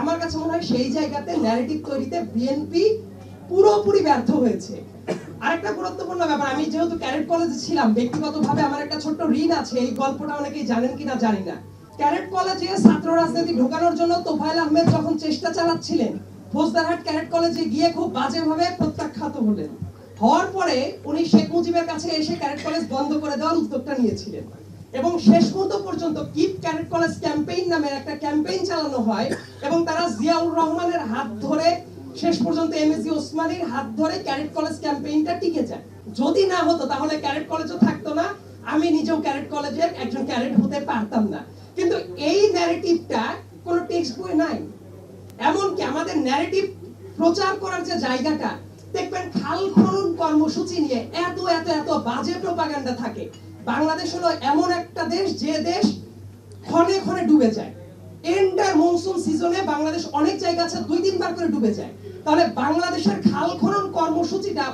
আমার কাছে মনে হয় সেই জায়গাতে ন্যারেটিভ তৈরিতে বিএনপি পুরোপুরি ব্যর্থ হয়েছে। আরেকটা গুরুত্বপূর্ণ ব্যাপার, আমি যেহেতু ক্যারেট কলেজে ছিলাম, ব্যক্তিগতভাবে আমার একটা ছোট্ট ঋণ আছে, এই গল্পটা অনেকেই জানেন কিনা জানি না। ক্যারেট কলেজে ছাত্র রাজনীতি ঢোকানোর জন্য তোফায়েল আহমেদ যখন চেষ্টা চালাচ্ছিলেন, ফৌজদারহাট ক্যারেট কলেজে গিয়ে খুব বাজেভাবে প্রত্যাখ্যাত হলেন। হওয়ার পরে উনি শেখ মুজিবের কাছে এসে ক্যারেট কলেজ বন্ধ করে দেওয়ার উদ্যোগটা নিয়েছিলেন। এবং শেষ মুহূর্ত পর্যন্ত কিপ ক্যারেট কলেজ ক্যাম্পেইন নামের একটা ক্যাম্পেইন চালানো হয় এবং তারা জিয়াউর রহমানের হাত ধরে শেষ পর্যন্ত এমএসি ওসমানীর হাত ধরে ক্যারেট কলেজ ক্যাম্পেইনটা টিকে যায়। যদি না হতো, তাহলে ক্যারেট কলেজও থাকতো না। আমি নিজেও ক্যারেট কলেজের একজন ক্যারেট হতে পারতাম না। কিন্তু এই ন্যারেটিভটা কোনো টেক্সট বই নাই। এমনকি আমাদের ন্যারেটিভ প্রচার করার যে জায়গাটা, দেখবেন খাল খনন কর্মসূচি নিয়ে এত এত এত বাজে প্রপাগান্ডা থাকে। বাংলাদেশ হলো এমন একটা দেশ যে দেশ ক্ষণে ক্ষণে ডুবে যায়। এন্টার মনসুন সিজনে বাংলাদেশ অনেক জায়গা আছে, দুই তিনবার করে ডুবে যায়। তাহলে বাংলাদেশের খাল খনন কর্মসূচিটা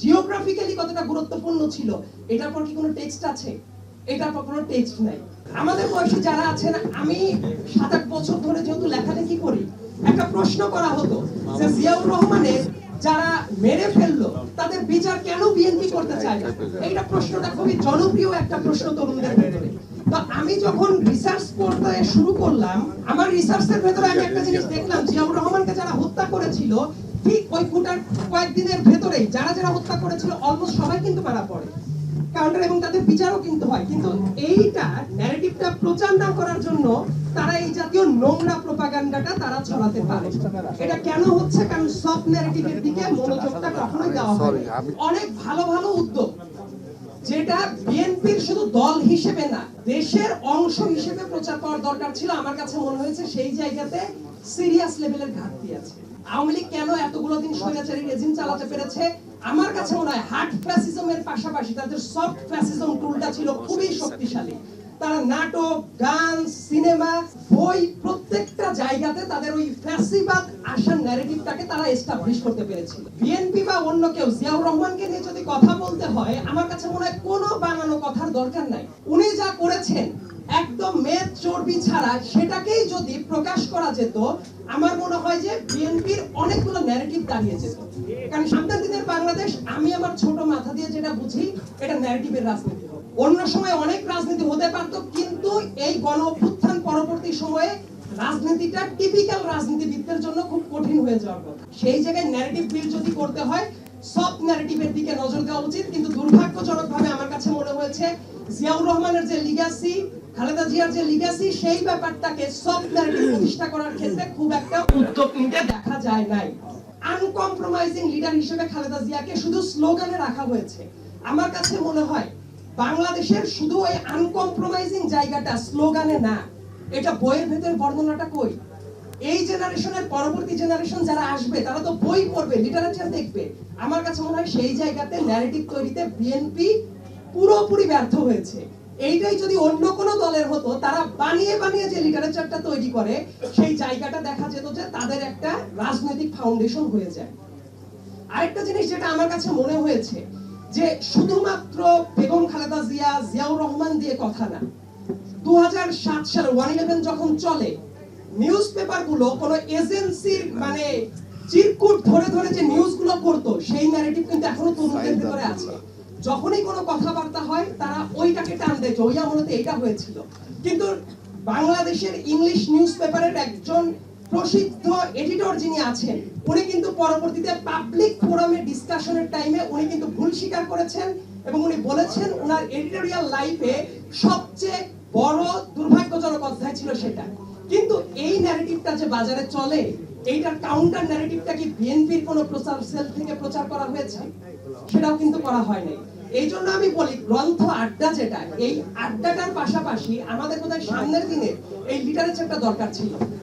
জিওগ্রাফিক্যালি কতটা গুরুত্বপূর্ণ ছিল, এটার পর কি কোনো টেক্সট আছে? এটার পর কোনো টেক্সট নাই। আমাদের বয়সী যারা আছেন, আমি সাত, আট বছর ধরে যেহেতু লেখালেখি করি, একটা প্রশ্ন করা হতো যে জিয়াউর রহমানের যারা মেরে ফেলল, তাদের বিচার কেন বিএনপি করতে চায় না? এইটা প্রশ্নটা খুবই জনপ্রিয় একটা প্রশ্ন তরুণদের ভেতরে। তো আমি যখন রিসার্চ করতে শুরু করলাম, আমার রিসার্চের ভেতরে আমি একটা জিনিস দেখলাম, জিয়াউর রহমানকে যারা হত্যা করেছিল, ঠিক ওই ফুটার কয়েকদিনের ভেতরেই যারা যারা হত্যা করেছিল অলমোস্ট সবাই কিন্তু মারা পড়ে। কাউন্টার এবং তাদের বিচারও কিন্তু হয়। কিন্তু এইটা ন্যারেটিভটা প্রচার না করার জন্য তারা এই জাতীয় ছড়াতে পারে। এটা কেন হচ্ছে? কারণ সফট ন্যারেটিভের দিকে মনোযোগটা কখনোই দেওয়া হয় অনেক ভালো ভালো উদ্যোগ যেটা বিএনপির শুধু দল হিসেবে না দেশের অংশ হিসেবে প্রচার করার দরকার ছিল। আমার কাছে মনে হয়েছে সেই জায়গাতে সিরিয়াস লেভেলের ঘাটতি আছে। আওয়ামী লীগ কেন এতগুলো দিন স্বৈরাচারী রেজিম চালাতে পেরেছে? আমার কাছে মনে হয় হার্ড ফ্যাসিজমের পাশাপাশি তাদের সফট ফ্যাসিজম টুলটা ছিল খুবই শক্তিশালী। তারা নাটক, গান, সিনেমা, বই প্রত্যেকটা জায়গাতে তাদের ওই ফ্যাসিবাদ, আসার ন্যারেটিভটাকে তারা এস্টাবলিশ করতে পেরেছিল। বিএনপি বা অন্য কেউ, জিয়াউর রহমানকে নিয়ে যদি কথা বলতে হয়, আমার কাছে মনে হয় কোনো বানানো কথার দরকার নাই। উনি যা করেছেন, একদম মেদ চর্বি ছাড়া, সেটাকেই যদি প্রকাশ করা যেত, আমার মনে হয় যে বিএনপির অনেকগুলো ন্যারেটিভ দাঁড়িয়ে যেত। কারণ সামনের দিনের বাংলাদেশ, আমি আমার ছোট মাথা দিয়ে যেটা বুঝি, এটা ন্যারেটিভের রাজনীতি। অন্য সময় অনেক রাজনীতি হতে পারতো, কিন্তু এই গণ অভ্যুত্থান পরবর্তী সময়ে রাজনীতিটা টিপিক্যাল রাজনীতিবিদদের জন্য খুব কঠিন হয়ে যাওয়ার কথা। সেই জায়গায় ন্যারেটিভ বিল যদি করতে হয় সব ন্যারেটিভের দিকে নজর দেওয়া উচিত, কিন্তু দুর্ভাগ্যজনকভাবে আমার কাছে মনে হয়েছে, জিয়াউর রহমানের যে লিগাসি খালেদা জিয়ার যে লিগাসি সেই ব্যাপারটাকে সব ন্যারেটিভ প্রতিষ্ঠা করার ক্ষেত্রে খুব একটা উদ্যোগ নিতে দেখা যায় নাই। আনকম্প্রোমাইজিং লিডার হিসেবে খালেদা জিয়াকে শুধু স্লোগানে রাখা হয়েছে। আমার কাছে মনে হয় বাংলাদেশের শুধু ওই আনকম্প্রোমাইজিং জায়গাটা, স্লোগানে না, এটা বইয়ের ভেতরে বর্ণনাটা কই? এই জেনারেশনের পরবর্তী জেনারেশন যারা আসবে, তারা তো বই পড়বে লিটারেচার দেখবে। আমার কাছে মনে হয় সেই জায়গাতে ন্যারেটিভ তৈরিতে বিএনপি পুরোপুরি ব্যর্থ হয়েছে। এইটাই যদি অন্য কোনো দলের হতো, তারা বানিয়ে বানিয়ে যে লিটারেচারটা তৈরি করে, সেই জায়গাটা দেখা যেত যে তাদের একটা রাজনৈতিক ফাউন্ডেশন হয়ে যায়। আরেকটা জিনিস যেটা আমার কাছে মনে হয়েছে যে শুধুমাত্র বেগম খালেদা জিয়া জিয়াউর রহমান দিয়ে কথা না। দু সালে ওয়ান ইলেভেন যখন চলে নিউজ পেপারগুলো কোনো এজেন্সির মানে চিরকুট ধরে ধরে যে নিউজগুলো করতো সেই ন্যারেটিভ কিন্তু এখনও তরুণদের ভিতরে আছে। যখনই কোনো কথাবার্তা হয় তারা ওইটাকে টান দেয় ওই আমলতে এইটা হয়েছিল। কিন্তু বাংলাদেশের ইংলিশ নিউজ পেপারের একজন প্রসিদ্ধ এডিটর যিনি আছেন, উনি কিন্তু পরবর্তীতে পাবলিক ফোরামে ডিসকাশনের টাইমে উনি কিন্তু ভুল স্বীকার করেছেন এবং উনি বলেছেন ওনার এডিটোরিয়াল লাইফে সবচেয়ে বড় দুর্ভাগ্যজনক অধ্যায় ছিল সেটা। কিন্তু এই ন্যারেটিভটা যে বাজারে চলে, এইটার কাউন্টার ন্যারেটিভটা কি বিএনপির কোনো প্রচার সেল থেকে প্রচার করা হয়েছে? সেটাও কিন্তু করা হয় নাই। এই জন্য আমি বলি, গ্রন্থ আড্ডা যেটা, এই আড্ডাটার পাশাপাশি আমাদের বোধহয় সামনের দিনে এই লিটারেচারটা দরকার ছিল।